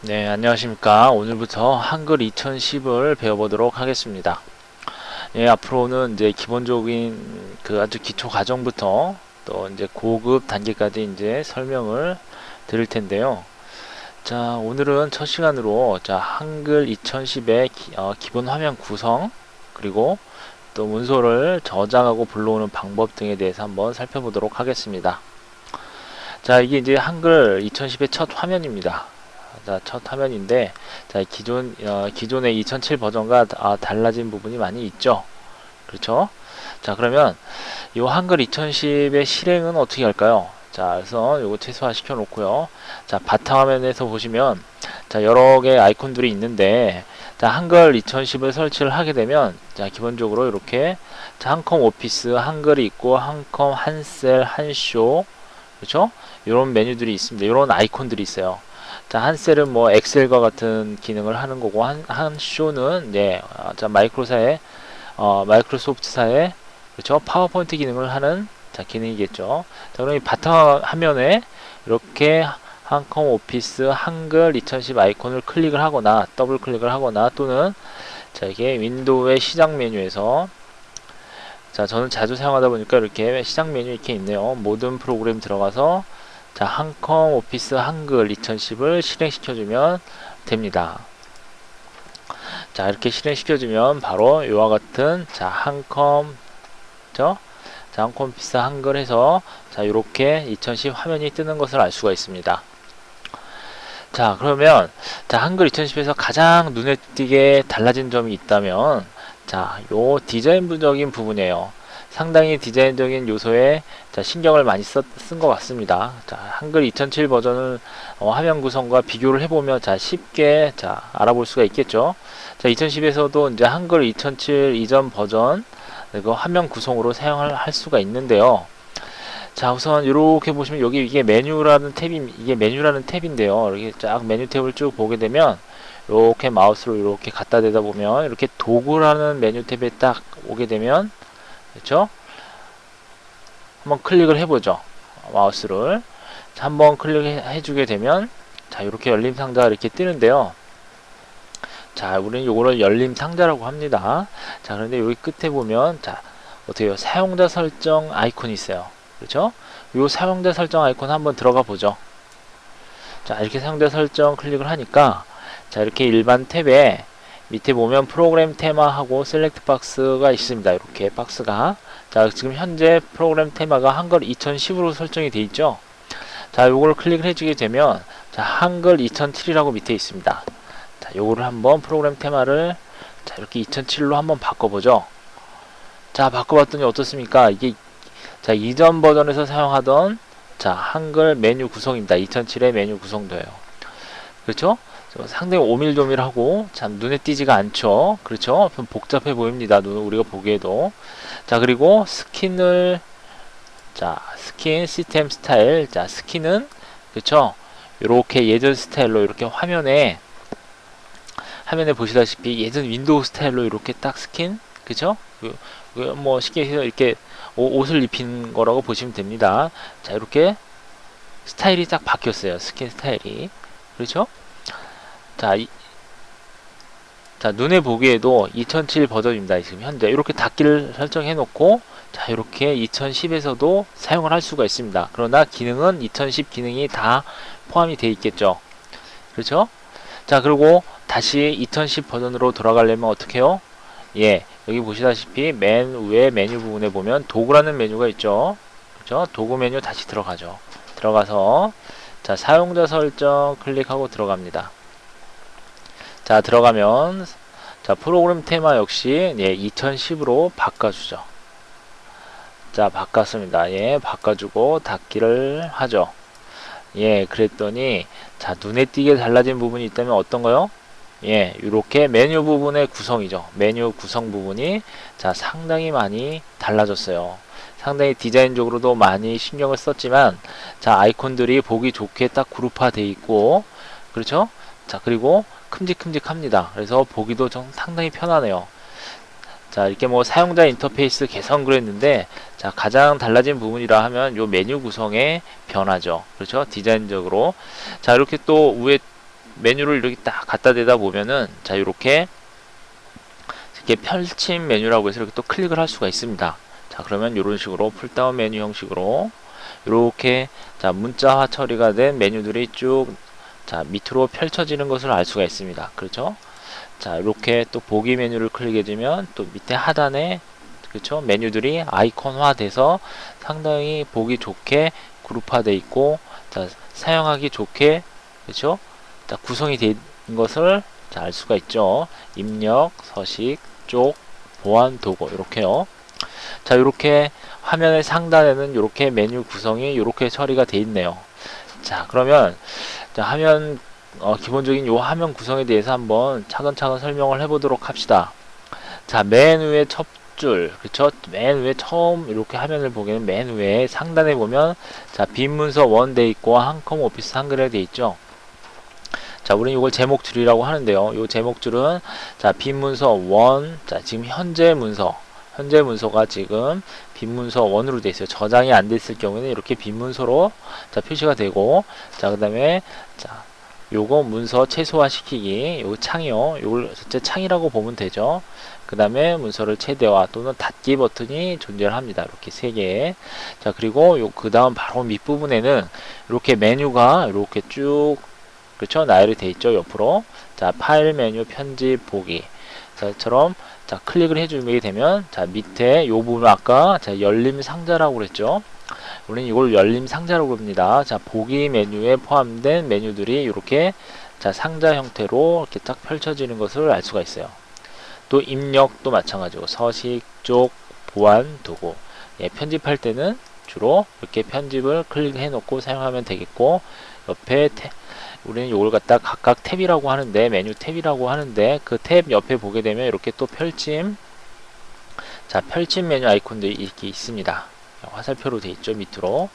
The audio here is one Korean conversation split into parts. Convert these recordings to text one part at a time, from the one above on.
네, 안녕하십니까. 오늘부터 한글 2010을 배워보도록 하겠습니다. 예, 앞으로는 이제 기본적인 그 아주 기초 과정부터 또 이제 고급 단계까지 이제 설명을 드릴 텐데요. 자, 오늘은 첫 시간으로 자, 한글 2010의 기, 어, 기본 화면 구성 그리고 또 문서를 저장하고 불러오는 방법 등에 대해서 한번 살펴보도록 하겠습니다. 자, 이게 이제 한글 2010의 첫 화면입니다. 자, 첫 화면인데, 자, 기존, 어, 기존의 2007 버전과 아, 달라진 부분이 많이 있죠. 그렇죠? 자, 그러면 이 한글 2010의 실행은 어떻게 할까요? 자, 그래서 요거 최소화 시켜 놓고요. 자, 바탕화면에서 보시면, 자, 여러 개의 아이콘들이 있는데, 자, 한글 2010을 설치를 하게 되면, 자, 기본적으로 이렇게, 자, 한컴 오피스, 한글이 있고, 한컴, 한셀, 한쇼, 그렇죠? 이런 메뉴들이 있습니다. 이런 아이콘들이 있어요. 자, 한 셀은 뭐 엑셀과 같은 기능을 하는 거고 한, 한 쇼는 네, 어, 자 마이크로사의 어, 마이크로소프트사의 그렇죠? 파워포인트 기능을 하는 자 기능이겠죠. 자, 그럼 이 바탕 화면에 이렇게 한컴 오피스 한글 2010 아이콘을 클릭을 하거나 더블 클릭을 하거나 또는 자 이게 윈도우의 시작 메뉴에서 자 저는 자주 사용하다 보니까 이렇게 시작 메뉴 이렇게 있네요. 모든 프로그램 들어가서 자, 한컴 오피스 한글 2010을 실행시켜주면 됩니다. 자, 이렇게 실행시켜주면 바로 이와 같은 자, 한컴, 죠? 자, 한컴 오피스 한글 해서 자, 이렇게 2010 화면이 뜨는 것을 알 수가 있습니다. 자, 그러면 자, 한글 2010에서 가장 눈에 띄게 달라진 점이 있다면 자, 요 디자인 부적인 부분이에요. 상당히 디자인적인 요소에 자, 신경을 많이 쓴 것 같습니다. 자, 한글 2007 버전을 어, 화면 구성과 비교를 해보면 자, 쉽게 자, 알아볼 수가 있겠죠. 자, 2010에서도 이제 한글 2007 이전 버전 그리고 화면 구성으로 사용을 할 수가 있는데요. 자, 우선 이렇게 보시면 여기 이게 메뉴라는 탭이 이게 메뉴라는 탭인데요. 이렇게 쫙 메뉴 탭을 쭉 보게 되면 이렇게 마우스로 이렇게 갖다 대다 보면 이렇게 도구라는 메뉴 탭에 딱 오게 되면 그렇죠? 한번 클릭을 해보죠. 마우스를 자, 한번 클릭해 주게 되면 자 이렇게 열림 상자가 이렇게 뜨는데요. 자 우리는 요거를 열림 상자라고 합니다. 자 그런데 여기 끝에 보면 자 어떻게요? 사용자 설정 아이콘이 있어요. 그렇죠? 요 사용자 설정 아이콘 한번 들어가 보죠. 자 이렇게 사용자 설정 클릭을 하니까 자 이렇게 일반 탭에 밑에 보면 프로그램 테마하고 셀렉트 박스가 있습니다. 이렇게 박스가 자 지금 현재 프로그램 테마가 한글 2010으로 설정이 되어 있죠. 자 요거를 클릭을 해주게 되면 자 한글 2007이라고 밑에 있습니다. 자 요거를 한번 프로그램 테마를 자 이렇게 2007로 한번 바꿔보죠. 자 바꿔봤더니 어떻습니까? 이게 자 이전 버전에서 사용하던 자 한글 메뉴 구성입니다. 2007의 메뉴 구성도예요. 그렇죠? 상당히 오밀조밀하고 참 눈에 띄지가 않죠. 그렇죠? 좀 복잡해 보입니다. 눈 우리가 보기에도. 자 그리고 스킨을 자 스킨 시스템 스타일 자 스킨은 그렇죠? 이렇게 예전 스타일로 이렇게 화면에 화면에 보시다시피 예전 윈도우 스타일로 이렇게 딱 스킨 그죠? 뭐 쉽게 해서 이렇게 옷을 입힌 거라고 보시면 됩니다. 자 이렇게 스타일이 딱 바뀌었어요. 스킨 스타일이 그렇죠? 자, 이, 자 눈에 보기에도 2007 버전입니다. 지금 현재 이렇게 닫기를 설정해 놓고 자 이렇게 2010에서도 사용을 할 수가 있습니다. 그러나 기능은 2010 기능이 다 포함이 되어 있겠죠. 그렇죠? 자 그리고 다시 2010 버전으로 돌아가려면 어떻게 해요? 예 여기 보시다시피 맨 위에 메뉴 부분에 보면 도구라는 메뉴가 있죠. 그렇죠? 도구 메뉴 다시 들어가죠. 들어가서 자 사용자 설정 클릭하고 들어갑니다. 자 들어가면 자 프로그램 테마 역시 예 2010으로 바꿔주죠. 자 바꿨습니다. 예 바꿔주고 닫기를 하죠. 예 그랬더니 자 눈에 띄게 달라진 부분이 있다면 어떤가요? 예 이렇게 메뉴 부분의 구성이죠. 메뉴 구성 부분이 자 상당히 많이 달라졌어요. 상당히 디자인적으로도 많이 신경을 썼지만 자 아이콘들이 보기 좋게 딱 그룹화 돼 있고 그렇죠? 자 그리고 큼직큼직합니다. 그래서 보기도 좀 상당히 편하네요. 자 이렇게 뭐 사용자 인터페이스 개선 그랬는데 자 가장 달라진 부분이라 하면 요 메뉴 구성의 변화죠. 그렇죠? 디자인적으로 자 이렇게 또 위에 메뉴를 이렇게 딱 갖다 대다 보면은 자 이렇게 이렇게 펼침 메뉴라고 해서 이렇게 또 클릭을 할 수가 있습니다. 자 그러면 이런 식으로 풀다운 메뉴 형식으로 이렇게 자 문자화 처리가 된 메뉴들이 쭉 자 밑으로 펼쳐지는 것을 알 수가 있습니다. 그렇죠? 자 이렇게 또 보기 메뉴를 클릭해주면 또 밑에 하단에 그렇죠? 메뉴들이 아이콘화 돼서 상당히 보기 좋게 그룹화돼 있고 자 사용하기 좋게 그렇죠? 자 구성이 된 것을 자, 알 수가 있죠? 입력 서식 쪽 보안 도구 이렇게요. 자 이렇게 화면의 상단에는 이렇게 메뉴 구성이 이렇게 처리가 돼 있네요. 자 그러면 자 화면 어, 기본적인 요 화면 구성에 대해서 한번 차근차근 설명을 해보도록 합시다. 자, 맨 위에 첫 줄, 그쵸? 맨 위에 처음 이렇게 화면을 보기에는 맨 위에 상단에 보면 자, 빈 문서 원 돼 있고 한컴 오피스 한글에 돼 있죠. 자, 우리는 이걸 제목 줄이라고 하는데요. 요 제목 줄은 자, 빈 문서 원, 자, 지금 현재 문서, 현재 문서가 지금 빈 문서 원으로 돼 있어요. 저장이 안 됐을 경우에는 이렇게 빈 문서로 자, 표시가 되고 자, 그다음에 자, 요거 문서 최소화 시키기 요 창이요. 요걸 전체 창이라고 보면 되죠. 그 다음에 문서를 최대화 또는 닫기 버튼이 존재를 합니다. 이렇게 세 개 자 그리고 요 그 다음 바로 밑부분에는 이렇게 메뉴가 이렇게 쭉 그렇죠? 나열이 돼 있죠 옆으로. 자 파일 메뉴 편집 보기. 자처럼 자 클릭을 해주게 되면 자 밑에 요 부분 아까 자 열림 상자라고 그랬죠 우리는 이걸 열림 상자라고 부릅니다. 자, 보기 메뉴에 포함된 메뉴들이 이렇게 자, 상자 형태로 이렇게 딱 펼쳐지는 것을 알 수가 있어요. 또 입력도 마찬가지고 서식, 쪽, 보안, 도구. 예, 편집할 때는 주로 이렇게 편집을 클릭해 놓고 사용하면 되겠고 옆에 태, 우리는 이걸 갖다 각각 탭이라고 하는데 메뉴 탭이라고 하는데 그 탭 옆에 보게 되면 이렇게 또 펼침 자 펼침 메뉴 아이콘들이 이렇게 있습니다. 화살표로 돼 있죠 밑으로.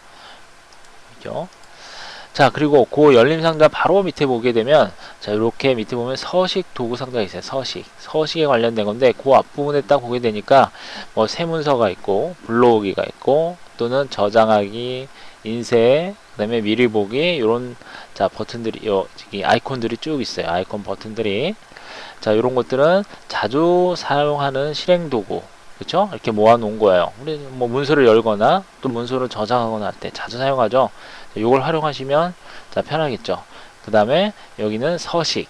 그죠? 자 그리고 그 열림 상자 바로 밑에 보게 되면 자 이렇게 밑에 보면 서식 도구 상자가 있어요 서식. 서식에 관련된 건데 그 앞부분에 딱 보게 되니까 뭐 세문서가 있고 불러오기가 있고 또는 저장하기 인쇄 그 다음에 미리 보기 이런 자 버튼들이 요 아이콘들이 쭉 있어요 아이콘 버튼들이 자 이런 것들은 자주 사용하는 실행 도구 그쵸? 이렇게 모아 놓은 거예요. 우리 뭐 문서를 열거나 또 문서를 저장하거나 할 때 자주 사용하죠. 이걸 활용하시면 자 편하겠죠. 그 다음에 여기는 서식.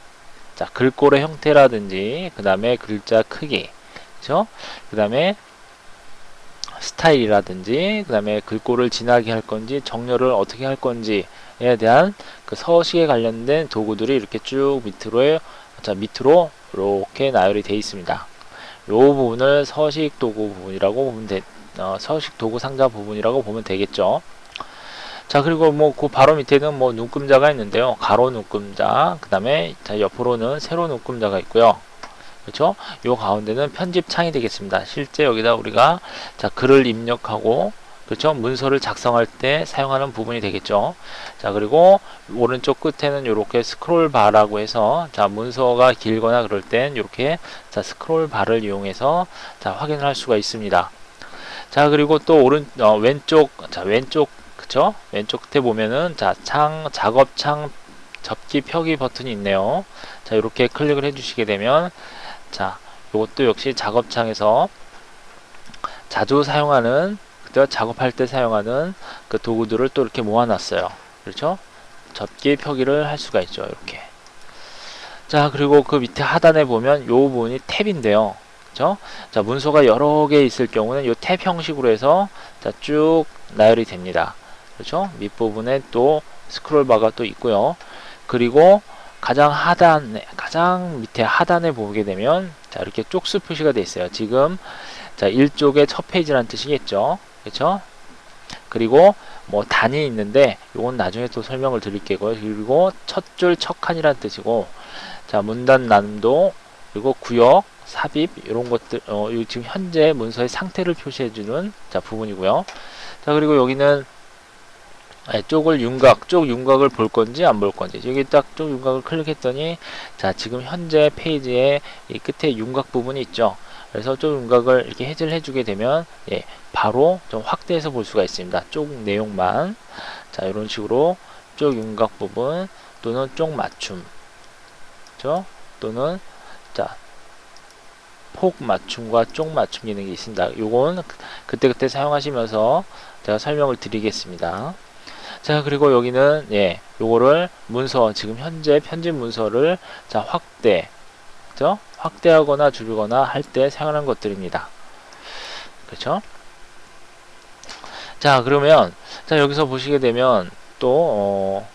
자 글꼴의 형태라든지 그 다음에 글자 크기. 그쵸? 그 다음에 스타일이라든지 그 다음에 글꼴을 진하게 할 건지 정렬을 어떻게 할 건지에 대한 그 서식에 관련된 도구들이 이렇게 쭉 밑으로 자 밑으로 이렇게 나열이 되어 있습니다. 요 부분을 서식 도구 부분이라고 보면 되, 어, 서식 도구 상자 부분이라고 보면 되겠죠. 자 그리고 뭐 그 바로 밑에는 뭐 눈금자가 있는데요. 가로 눈금자, 그 다음에 자 옆으로는 세로 눈금자가 있고요. 그렇죠? 요 가운데는 편집 창이 되겠습니다. 실제 여기다 우리가 자 글을 입력하고 그렇죠? 문서를 작성할 때 사용하는 부분이 되겠죠. 자, 그리고 오른쪽 끝에는 이렇게 스크롤 바라고 해서 자, 문서가 길거나 그럴 땐 이렇게 자, 스크롤 바를 이용해서 자, 확인을 할 수가 있습니다. 자, 그리고 또 오른 어, 왼쪽 자, 왼쪽 그쵸? 왼쪽 끝에 보면은 자, 창 작업 창 접기 펴기 버튼이 있네요. 자, 이렇게 클릭을 해 주시게 되면 자, 이것도 역시 작업창에서 자주 사용하는 때 작업할 때 사용하는 그 도구들을 또 이렇게 모아놨어요. 그렇죠? 접기 펴기를 할 수가 있죠. 이렇게. 자, 그리고 그 밑에 하단에 보면 요 부분이 탭인데요. 그렇죠? 자, 문서가 여러 개 있을 경우는 요 탭 형식으로 해서 자, 쭉 나열이 됩니다. 그렇죠? 밑부분에 또 스크롤 바가 또 있고요. 그리고 가장 하단에 가장 밑에 하단에 보게 되면 자, 이렇게 쪽수 표시가 되어 있어요. 지금 자, 1쪽의 첫 페이지라는 뜻이겠죠. 그렇죠? 그리고 뭐 단이 있는데 이건 나중에 또 설명을 드릴게요. 그리고 첫 줄 첫 칸이라는 뜻이고 자 문단 난도 그리고 구역 삽입 이런 것들 어, 지금 현재 문서의 상태를 표시해주는 자 부분이고요. 자 그리고 여기는 네, 쪽을 윤곽, 쪽 윤곽을 볼 건지 안 볼 건지 여기 딱 쪽 윤곽을 클릭했더니 자 지금 현재 페이지의 이 끝에 윤곽 부분이 있죠. 그래서 쪽 윤곽을 이렇게 해제를 해주게 되면 예, 바로 좀 확대해서 볼 수가 있습니다. 쪽 내용만 자 이런 식으로 쪽 윤곽 부분 또는 쪽 맞춤 그렇죠? 또는 자, 폭 맞춤과 쪽 맞춤 기능이 있습니다. 요건 그- 그때그때 사용하시면서 제가 설명을 드리겠습니다. 자, 그리고 여기는 예, 요거를 문서 지금 현재 편집 문서를 자, 확대 그죠? 확대하거나 줄이거나 할 때 사용하는 것들입니다. 그렇죠? 자, 그러면 자, 여기서 보시게 되면 또 어,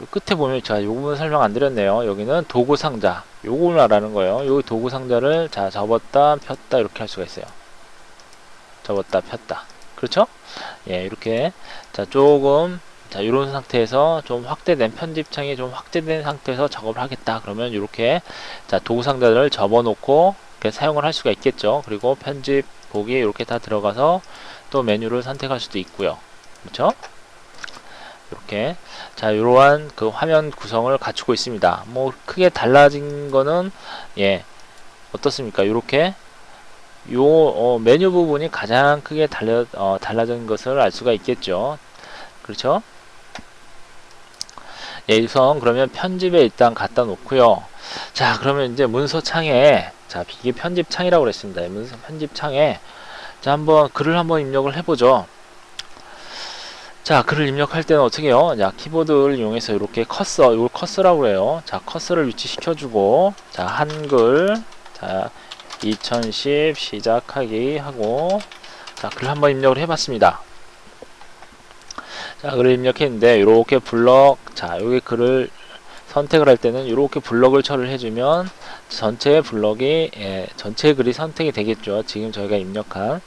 요 끝에 보면 자, 요 부분 설명 안 드렸네요. 여기는 도구 상자. 요걸 말하는 거예요. 요 도구 상자를 자, 접었다, 폈다 이렇게 할 수가 있어요. 접었다, 폈다. 그렇죠? 예, 이렇게 자, 조금 자, 이런 상태에서 좀 확대된 편집창이 좀 확대된 상태에서 작업을 하겠다. 그러면 이렇게 자, 도구 상자를 접어 놓고 사용을 할 수가 있겠죠. 그리고 편집 보기 이렇게 다 들어가서 또 메뉴를 선택할 수도 있고요. 그렇죠? 이렇게 자 이러한 그 화면 구성을 갖추고 있습니다. 뭐 크게 달라진 거는 예 어떻습니까? 이렇게 요 어, 메뉴 부분이 가장 크게 달려 어, 달라진 것을 알 수가 있겠죠. 그렇죠? 예, 우선 그러면 편집에 일단 갖다 놓고요. 자, 그러면 이제 문서 창에 자, 이게 편집 창이라고 그랬습니다. 이 문서 편집 창에 자, 한번 글을 한번 입력을 해 보죠. 자, 글을 입력할 때는 어떻게 해요? 자, 키보드를 이용해서 이렇게 커서, 이걸 커서라고 해요. 자, 커서를 위치시켜 주고, 자, 한글, 자, 2010 시작하기 하고, 자, 글 한번 입력을 해 봤습니다. 자, 글을 입력했는데, 이렇게 블럭, 자, 여기 글을 선택을 할 때는 이렇게 블럭을 처리를 해주면 전체 블럭이 예, 전체 글이 선택이 되겠죠. 지금 저희가 입력한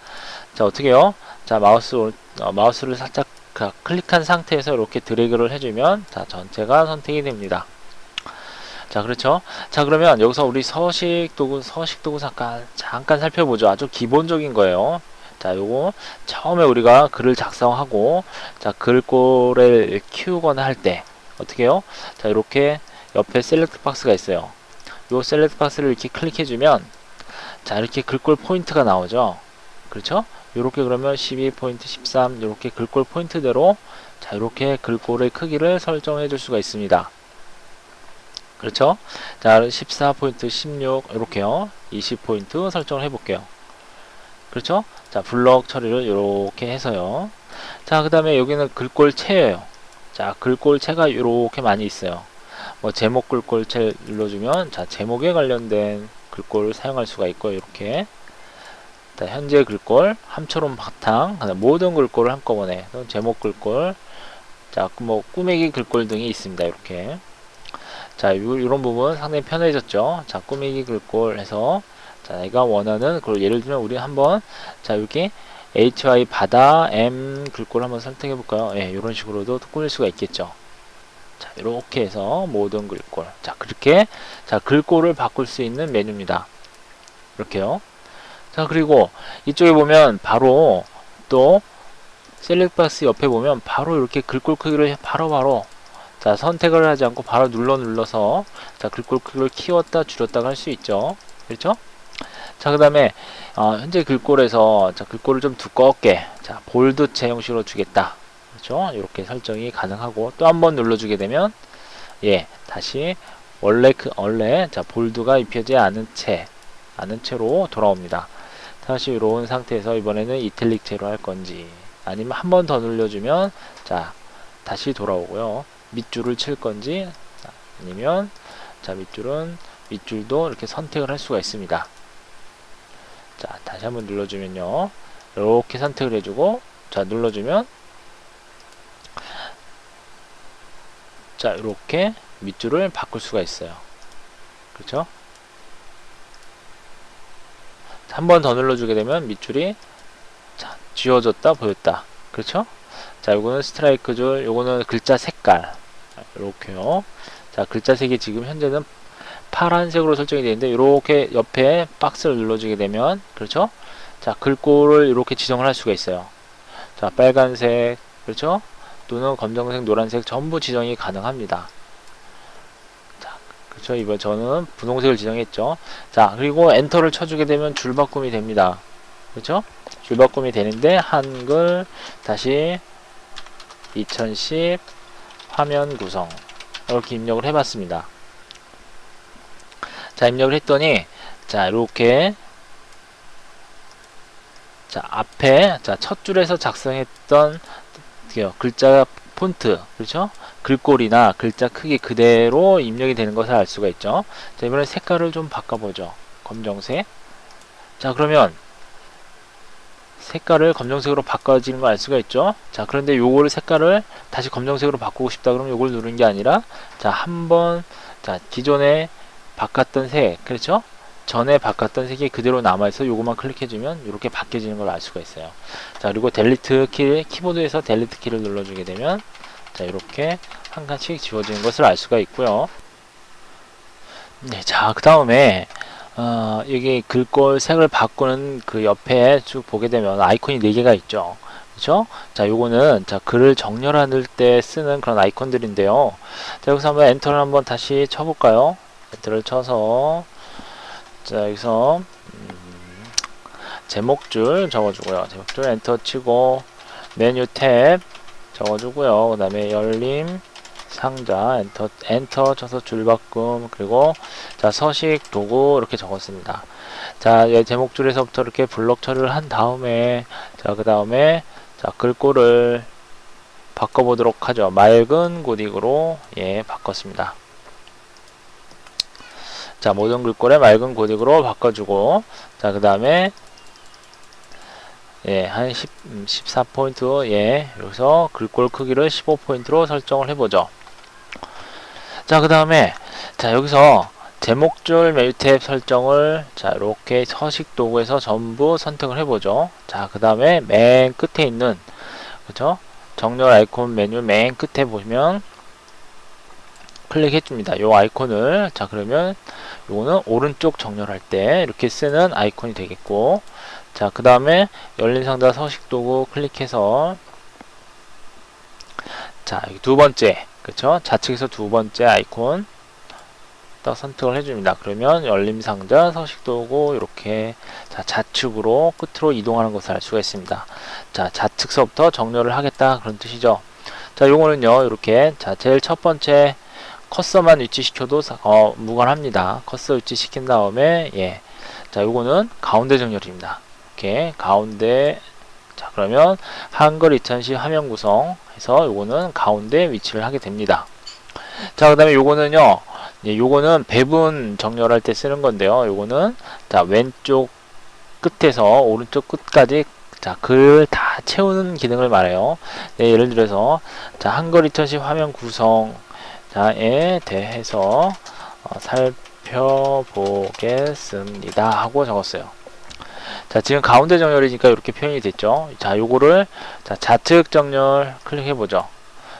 자 어떻게요? 자 마우스 오- 어, 마우스를 살짝 가- 클릭한 상태에서 이렇게 드래그를 해주면 자 전체가 선택이 됩니다. 자 그렇죠. 자 그러면 여기서 우리 서식 도구 서식 도구 잠깐 잠깐 살펴보죠. 아주 기본적인 거예요. 자 요거 처음에 우리가 글을 작성하고 자 글꼴을 키우거나 할 때 어떻게 해요? 자 이렇게 옆에 셀렉트 박스가 있어요. 요 셀렉트 박스를 이렇게 클릭해 주면 자 이렇게 글꼴 포인트가 나오죠. 그렇죠? 이렇게 그러면 12 포인트 13 이렇게 글꼴 포인트대로 자 이렇게 글꼴의 크기를 설정해 줄 수가 있습니다. 그렇죠? 자 14포인트 16 이렇게요. 20포인트 설정을 해 볼게요. 그렇죠? 자 블럭 처리를 이렇게 해서요. 자 그 다음에 여기는 글꼴체예요. 자 글꼴체가 이렇게 많이 있어요. 뭐 제목 글꼴체 눌러주면 자 제목에 관련된 글꼴을 사용할 수가 있고 이렇게 자, 현재 글꼴 함초롬 바탕 그다음 모든 글꼴을 한꺼번에 제목 글꼴 자 뭐 꾸미기 글꼴 등이 있습니다 이렇게 자 요, 이런 부분 상당히 편해졌죠 자 꾸미기 글꼴 해서 자 내가 원하는 그 예를 들면 우리 한번 자 여기 HY 바다 M 글꼴 한번 선택해 볼까요? 예 이런 식으로도 꾸밀 수가 있겠죠. 자 이렇게 해서 모든 글꼴. 자 그렇게 자 글꼴을 바꿀 수 있는 메뉴입니다. 이렇게요. 자 그리고 이쪽에 보면 바로 또 셀렉트 박스 옆에 보면 바로 이렇게 글꼴 크기를 바로 바로 자 선택을 하지 않고 바로 눌러 눌러서 자 글꼴 크기를 키웠다 줄였다 할 수 있죠. 그렇죠 자 그 다음에 어, 현재 글꼴에서 자 글꼴을 좀 두껍게 자 볼드체 형식으로 주겠다. 그렇죠? 이렇게 설정이 가능하고 또 한 번 눌러주게 되면 예 다시 원래 그 원래 자 볼드가 입혀지지 않은 채 않은 채로 돌아옵니다. 다시 이런 상태에서 이번에는 이탈릭 채로 할 건지 아니면 한 번 더 눌러주면 자 다시 돌아오고요. 밑줄을 칠 건지 자, 아니면 자 밑줄은 밑줄도 이렇게 선택을 할 수가 있습니다 자 다시 한번 눌러주면요. 이렇게 선택을 해주고 자 눌러주면 자 이렇게 밑줄을 바꿀 수가 있어요. 그렇죠? 한 번 더 눌러주게 되면 밑줄이 자, 지워졌다 보였다. 그렇죠? 자 요거는 스트라이크 줄 요거는 글자 색깔. 이렇게요. 자 글자 색이 지금 현재는 파란색으로 설정이 되는데 이렇게 옆에 박스를 눌러주게 되면 그렇죠? 자 글꼴을 이렇게 지정을 할 수가 있어요. 자 빨간색 그렇죠? 또는 검정색 노란색 전부 지정이 가능합니다. 자 그렇죠? 이번 저는 분홍색을 지정했죠. 자 그리고 엔터를 쳐주게 되면 줄바꿈이 됩니다. 그렇죠? 줄바꿈이 되는데 한글 다시 2010 화면 구성. 이렇게 입력을 해봤습니다 자, 입력을 했더니, 자, 이렇게, 자, 앞에, 자, 첫 줄에서 작성했던, 글자 폰트, 그렇죠? 글꼴이나 글자 크기 그대로 입력이 되는 것을 알 수가 있죠. 자, 이번에 색깔을 좀 바꿔보죠. 검정색. 자, 그러면, 색깔을 검정색으로 바꿔지는 걸 알 수가 있죠. 자, 그런데 요거를 색깔을 다시 검정색으로 바꾸고 싶다 그러면 요걸 누르는 게 아니라 자, 한번 자, 기존에 바꿨던 색, 그렇죠? 전에 바꿨던 색이 그대로 남아있어 요거만 클릭해주면 이렇게 바뀌어지는 걸 알 수가 있어요. 자, 그리고 델리트 키, 키보드에서 델리트 키를 눌러주게 되면 자, 이렇게 한 칸씩 지워지는 것을 알 수가 있고요. 네, 자, 그 다음에 어, 여기 글꼴 색을 바꾸는 그 옆에 쭉 보게 되면 아이콘이 4개가 있죠. 그렇죠? 자, 요거는 자, 글을 정렬할 때 쓰는 그런 아이콘들인데요. 자, 여기서 한번 엔터를 한번 다시 쳐 볼까요? 엔터를 쳐서 자, 여기서 음, 제목줄 적어 주고요. 제목줄 엔터 치고 메뉴 탭 적어 주고요. 그 다음에 열림 상자 엔터 엔터 쳐서 줄바꿈 그리고 자 서식 도구 이렇게 적었습니다. 자 예, 제목줄에서부터 이렇게 블럭 처리를 한 다음에 자 그 다음에 자 글꼴을 바꿔보도록 하죠. 맑은 고딕으로 예 바꿨습니다. 자 모든 글꼴에 맑은 고딕으로 바꿔주고 자 그 다음에 예, 한 10, 14포인트, 예, 여기서 글꼴 크기를 15포인트로 설정을 해보죠. 자, 그 다음에, 자, 여기서 제목줄 메뉴 탭 설정을, 자, 이렇게 서식 도구에서 전부 선택을 해보죠. 자, 그 다음에 맨 끝에 있는, 그죠? 정렬 아이콘 메뉴 맨 끝에 보시면, 클릭해 줍니다. 요 아이콘을, 자, 그러면, 요거는 오른쪽 정렬할 때 이렇게 쓰는 아이콘이 되겠고, 자, 그 다음에 열린 상자 서식 도구 클릭해서 자, 두 번째, 그쵸? 좌측에서 두 번째 아이콘 딱 선택을 해줍니다. 그러면 열림 상자 서식 도구 이렇게 자, 좌측으로 끝으로 이동하는 것을 알 수가 있습니다. 자, 좌측서부터 정렬을 하겠다 그런 뜻이죠. 자, 요거는요, 이렇게 자, 제일 첫 번째 커서만 위치시켜도 어, 무관합니다. 커서 위치시킨 다음에 예. 자, 요거는 가운데 정렬입니다. 이렇게 가운데 자 그러면 한글 2010 화면 구성 해서 요거는 가운데 위치를 하게 됩니다 자 그 다음에 요거는요 예, 요거는 배분 정렬할 때 쓰는 건데요 요거는 자 왼쪽 끝에서 오른쪽 끝까지 자글다 채우는 기능을 말해요 네, 예를 들어서 자 한글 2010 화면 구성 자에 대해서 어, 살펴보겠습니다 하고 적었어요 자, 지금 가운데 정렬이니까 이렇게 표현이 됐죠. 자, 요거를 자, 좌측 정렬 클릭해 보죠.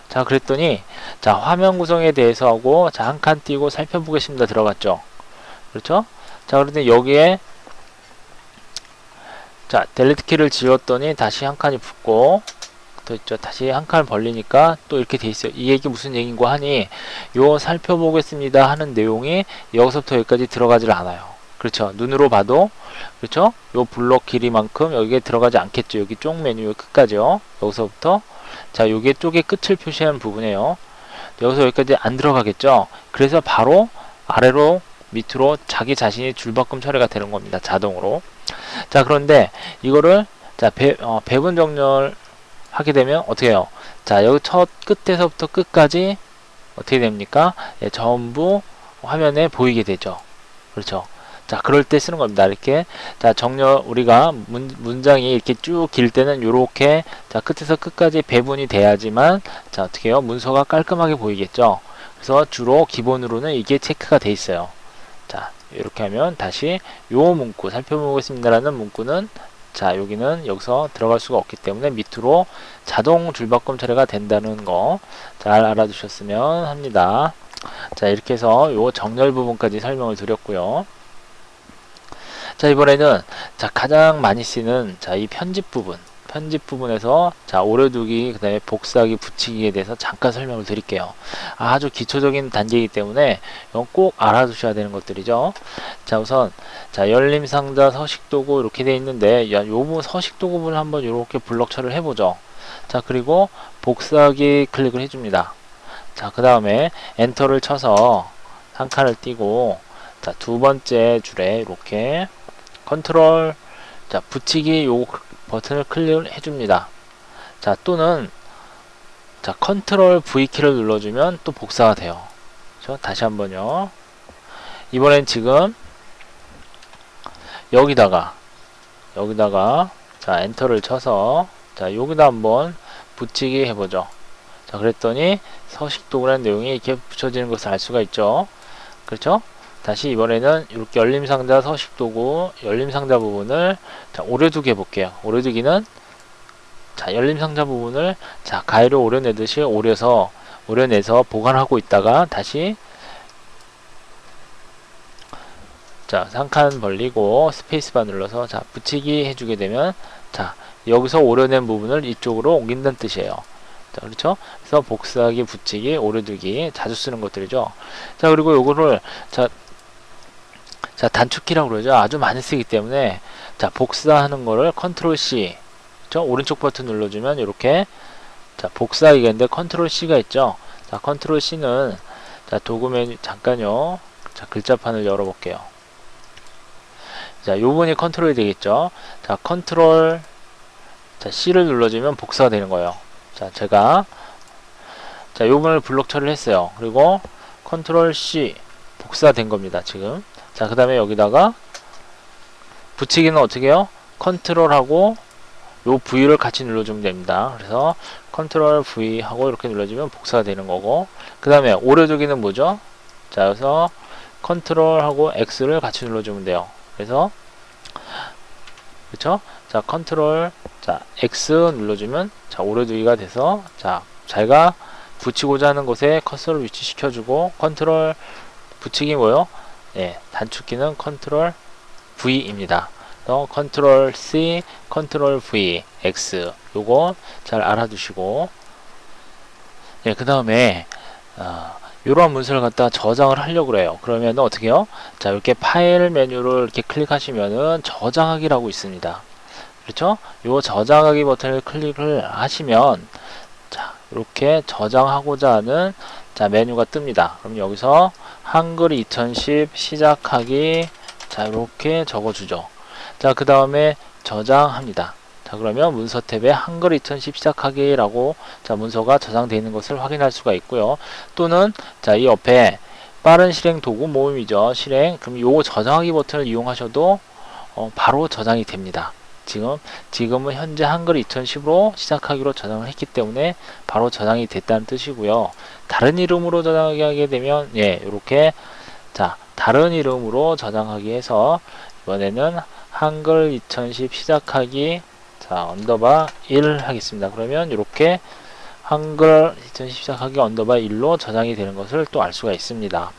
자, 그랬더니 자, 화면 구성에 대해서 하고 자, 한 칸 띄고 살펴보겠습니다. 들어갔죠. 그렇죠? 자, 그런데 여기에 자, 델리트 키를 지웠더니 다시 한 칸이 붙고 또 있죠. 다시 한 칸을 벌리니까 또 이렇게 돼 있어요. 이 얘기 무슨 얘기인고 하니 요 살펴보겠습니다 하는 내용이 여기서부터 여기까지 들어가질 않아요. 그렇죠. 눈으로 봐도 그렇죠? 요 블록 길이만큼 여기에 들어가지 않겠죠. 여기 쪽 메뉴 끝까지요. 여기서부터 자, 요게 쪽의 끝을 표시하는 부분이에요. 여기서 여기까지 안 들어가겠죠. 그래서 바로 아래로 밑으로 자기 자신이 줄바꿈 처리가 되는 겁니다. 자동으로. 자, 그런데 이거를 자, 배, 어, 배분 정렬 하게 되면 어떻게 해요? 자, 여기 첫 끝에서부터 끝까지 어떻게 됩니까? 예, 전부 화면에 보이게 되죠. 그렇죠. 자, 그럴 때 쓰는 겁니다. 이렇게. 자, 정렬, 우리가 문, 문장이 이렇게 쭉 길 때는 이렇게, 자, 끝에서 끝까지 배분이 돼야지만, 자, 어떻게 해요? 문서가 깔끔하게 보이겠죠? 그래서 주로 기본으로는 이게 체크가 돼 있어요. 자, 이렇게 하면 다시 요 문구, 살펴보겠습니다라는 문구는 자, 여기는 여기서 들어갈 수가 없기 때문에 밑으로 자동 줄바꿈 처리가 된다는 거 잘 알아두셨으면 합니다. 자, 이렇게 해서 요 정렬 부분까지 설명을 드렸고요. 자 이번에는 자 가장 많이 쓰는 자 이 편집 부분 편집 부분에서 자 오려두기 그 다음에 복사하기 붙이기에 대해서 잠깐 설명을 드릴게요. 아주 기초적인 단계이기 때문에 이건 꼭 알아두셔야 되는 것들이죠. 자 우선 자 열림 상자 서식 도구 이렇게 돼 있는데 야, 요 부분 서식 도구 부분을 한번 이렇게 블럭 처리를 해보죠. 자 그리고 복사하기 클릭을 해줍니다. 자 그 다음에 엔터를 쳐서 한 칸을 띄고 자, 두 번째 줄에 이렇게 컨트롤 자, 붙이기 요 버튼을 클릭을 해줍니다. 자, 또는 자, 컨트롤 V키를 눌러주면 또 복사가 돼요. 그렇죠? 다시 한번요. 이번엔 지금 여기다가 여기다가 자, 엔터를 쳐서 자, 여기다 한번 붙이기 해보죠. 자, 그랬더니 서식 도구라는 내용이 이렇게 붙여지는 것을 알 수가 있죠. 그렇죠? 다시 이번에는 이렇게 열림상자 서식도구 열림상자 부분을 자, 오려두기 해볼게요. 오려두기는 자, 열림상자 부분을 자, 가위로 오려내듯이 오려서 오려내서 보관하고 있다가 다시 자, 한칸 벌리고 스페이스바 눌러서 자, 붙이기 해주게 되면 자, 여기서 오려낸 부분을 이쪽으로 옮긴다는 뜻이에요. 자, 그렇죠? 그래서 복사하기, 붙이기, 오려두기 자주 쓰는 것들이죠. 자, 그리고 요거를 자, 자, 단축키라고 그러죠. 아주 많이 쓰기 때문에 자, 복사하는 거를 컨트롤 C 그렇죠? 오른쪽 버튼 눌러주면 이렇게 자, 복사하기인데 컨트롤 C가 있죠. 자, 컨트롤 C는 자, 도구 메뉴 잠깐요. 자, 글자판을 열어 볼게요. 자, 요번이 컨트롤이 되겠죠. 자, 컨트롤 자, C를 눌러주면 복사가 되는 거예요. 자, 제가 자, 요번을 블록 처리를 했어요. 그리고 컨트롤 C 복사된 겁니다. 지금. 자, 그 다음에 여기다가 붙이기는 어떻게 해요? 컨트롤하고 요 V를 같이 눌러주면 됩니다. 그래서 컨트롤 V 하고 이렇게 눌러주면 복사가 되는 거고 그 다음에 오려두기는 뭐죠? 자, 그래서 컨트롤하고 X를 같이 눌러주면 돼요. 그래서 그쵸? 자, 컨트롤 자, X 눌러주면 자, 오려두기가 돼서 자, 자기가 붙이고자 하는 곳에 커서를 위치시켜주고 컨트롤 붙이기 뭐요? 예, 단축키는 컨트롤 V입니다. 또 컨트롤 C, 컨트롤 V, X 요거 잘 알아두시고 예, 그 다음에 어, 이러한 문서를 갖다 저장을 하려고 그래요. 그러면 어떻게 해요? 자, 이렇게 파일 메뉴를 이렇게 클릭하시면은 저장하기라고 있습니다. 그렇죠? 요 저장하기 버튼을 클릭을 하시면 자, 이렇게 저장하고자 하는 자, 메뉴가 뜹니다. 그럼 여기서 한글 2010 시작하기 자, 이렇게 적어 주죠. 자, 그 다음에 저장합니다. 자, 그러면 문서 탭에 한글 2010 시작하기 라고 자, 문서가 저장되어 있는 것을 확인할 수가 있고요. 또는 자, 이 옆에 빠른 실행 도구 모음이죠. 실행. 그럼 요 저장하기 버튼을 이용하셔도 어, 바로 저장이 됩니다. 지금 지금은 현재 한글 2010으로 시작하기로 저장을 했기 때문에 바로 저장이 됐다는 뜻이고요. 다른 이름으로 저장하게 되면 예, 이렇게 자, 다른 이름으로 저장하기 해서 이번에는 한글 2010 시작하기 자 언더바 1 하겠습니다. 그러면 이렇게 한글 2010 시작하기 언더바 1로 저장이 되는 것을 또 알 수가 있습니다.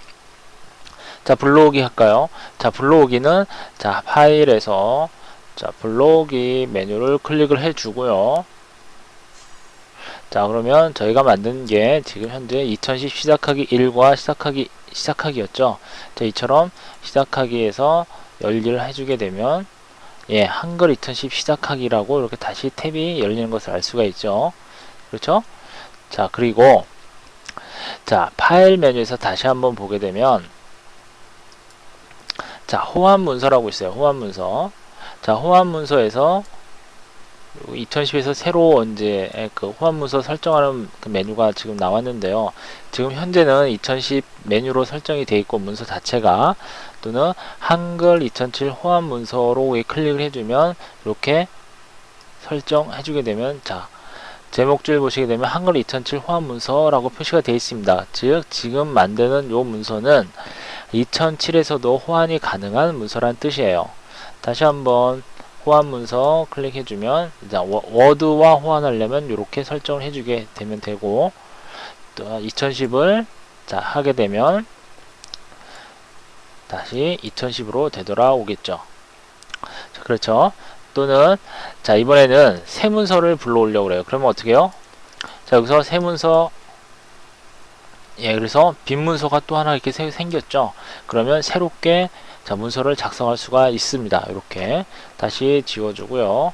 자 불러오기 할까요? 자 불러오기는 자 파일에서 자 불러오기 메뉴를 클릭을 해주고요. 자 그러면 저희가 만든 게 지금 현재 2010 시작하기 1과 시작하기 시작하기였죠. 자 이처럼 시작하기에서 열기를 해주게 되면 예 한글 2010 시작하기라고 이렇게 다시 탭이 열리는 것을 알 수가 있죠. 그렇죠? 자 그리고 자 파일 메뉴에서 다시 한번 보게 되면 자 호환 문서라고 있어요. 호환 문서. 자 호환 문서에서 2010에서 새로 이제 그 호환 문서 설정하는 그 메뉴가 지금 나왔는데요. 지금 현재는 2010 메뉴로 설정이 되어 있고 문서 자체가 또는 한글 2007 호환 문서로 클릭을 해주면 이렇게 설정해 주게 되면 자 제목줄 보시게 되면 한글 2007 호환 문서라고 표시가 되어 있습니다. 즉 지금 만드는 요 문서는 2007에서도 호환이 가능한 문서란 뜻이에요. 다시 한번 호환 문서 클릭해주면 이제 워드와 호환하려면 이렇게 설정을 해주게 되면 되고 또 2010을 자 하게 되면 다시 2010으로 되돌아오겠죠. 자, 그렇죠. 또는 자 이번에는 새 문서를 불러오려고 그래요. 그러면 어떻게 해요? 자 여기서 새 문서 예 그래서 빈 문서가 또 하나 이렇게 생겼죠. 그러면 새롭게 자 문서를 작성할 수가 있습니다. 이렇게 다시 지워주고요.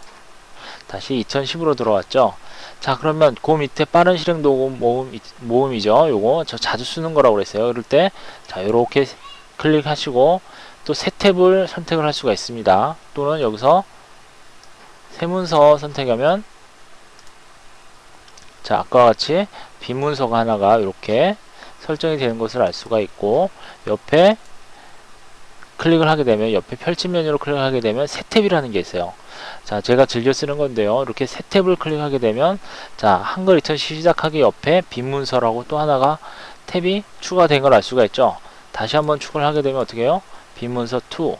다시 2010으로 들어왔죠. 자 그러면 그 밑에 빠른 실행 도구 모음, 모음이죠. 요거 저 자주 쓰는 거라고 그랬어요. 그럴 때자 요렇게 클릭하시고 또 새 탭을 선택을 할 수가 있습니다. 또는 여기서 새 문서 선택하면 자 아까와 같이 빈 문서가 하나가 이렇게 설정이 되는 것을 알 수가 있고 옆에 클릭을 하게 되면 옆에 펼침 메뉴로 클릭하게 되면 새 탭이라는 게 있어요. 자, 제가 즐겨 쓰는 건데요. 이렇게 새 탭을 클릭하게 되면 자, 한글 2000 시작하기 옆에 빈 문서라고 또 하나가 탭이 추가된 걸 알 수가 있죠. 다시 한번 추가를 하게 되면 어떻게 해요? 빈 문서 2.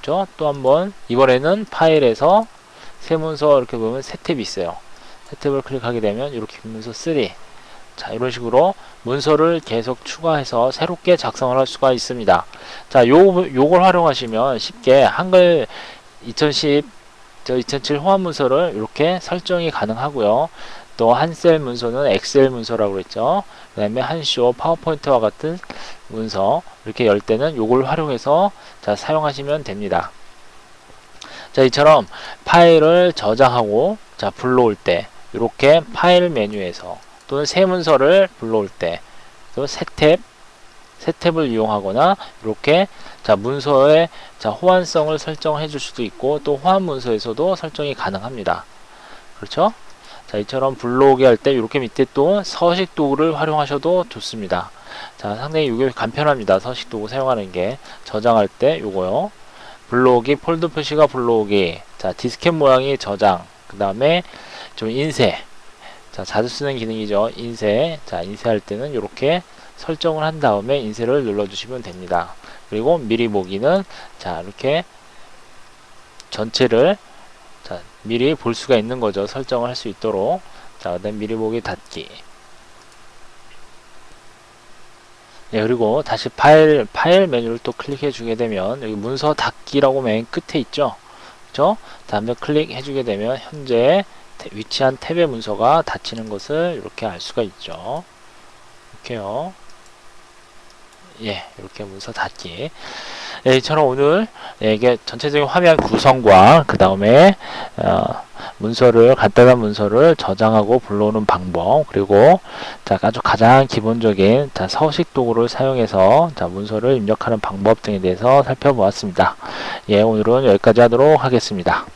그죠? 또 한번 이번에는 파일에서 새 문서 이렇게 보면 새 탭이 있어요. 새 탭을 클릭하게 되면 이렇게 빈 문서 3. 자, 이런 식으로 문서를 계속 추가해서 새롭게 작성을 할 수가 있습니다. 자, 요, 요걸 활용하시면 쉽게 한글 2010, 저 2007 호환 문서를 이렇게 설정이 가능하고요. 또 한 셀 문서는 엑셀 문서라고 그랬죠. 그 다음에 한쇼, 파워포인트와 같은 문서 이렇게 열 때는 요걸 활용해서 자, 사용하시면 됩니다. 자, 이처럼 파일을 저장하고 자, 불러올 때 이렇게 파일 메뉴에서 또는 새 문서를 불러올 때또새 탭, 새 탭을 이용하거나 이렇게 자 문서의 자 호환성을 설정해 줄 수도 있고 또 호환 문서에서도 설정이 가능합니다. 그렇죠? 자 이처럼 불러오게 할때 이렇게 밑에 또 서식 도구를 활용하셔도 좋습니다. 자 상당히 이게 간편합니다. 서식 도구 사용하는 게 저장할 때 요거요. 불러오기 폴더 표시가 불러오기 자 디스켓 모양이 저장 그 다음에 좀 인쇄 자, 자주 쓰는 기능이죠. 인쇄. 자, 인쇄할 때는 이렇게 설정을 한 다음에 인쇄를 눌러주시면 됩니다. 그리고 미리 보기는 자, 이렇게 전체를 자, 미리 볼 수가 있는 거죠. 설정을 할 수 있도록. 자, 그다음 미리 보기 닫기. 네, 그리고 다시 파일 파일 메뉴를 또 클릭해 주게 되면 여기 문서 닫기라고 맨 끝에 있죠. 그죠? 다음에 클릭해 주게 되면 현재 태- 위치한 탭의 문서가 닫히는 것을 이렇게 알 수가 있죠. 이렇게요. 예, 이렇게 문서 닫기. 예, 이처럼 오늘 예, 이게 전체적인 화면 구성과 그 다음에 어, 문서를 간단한 문서를 저장하고 불러오는 방법 그리고 자 아주 가장 기본적인 자 서식 도구를 사용해서 자 문서를 입력하는 방법 등에 대해서 살펴보았습니다. 예, 오늘은 여기까지 하도록 하겠습니다.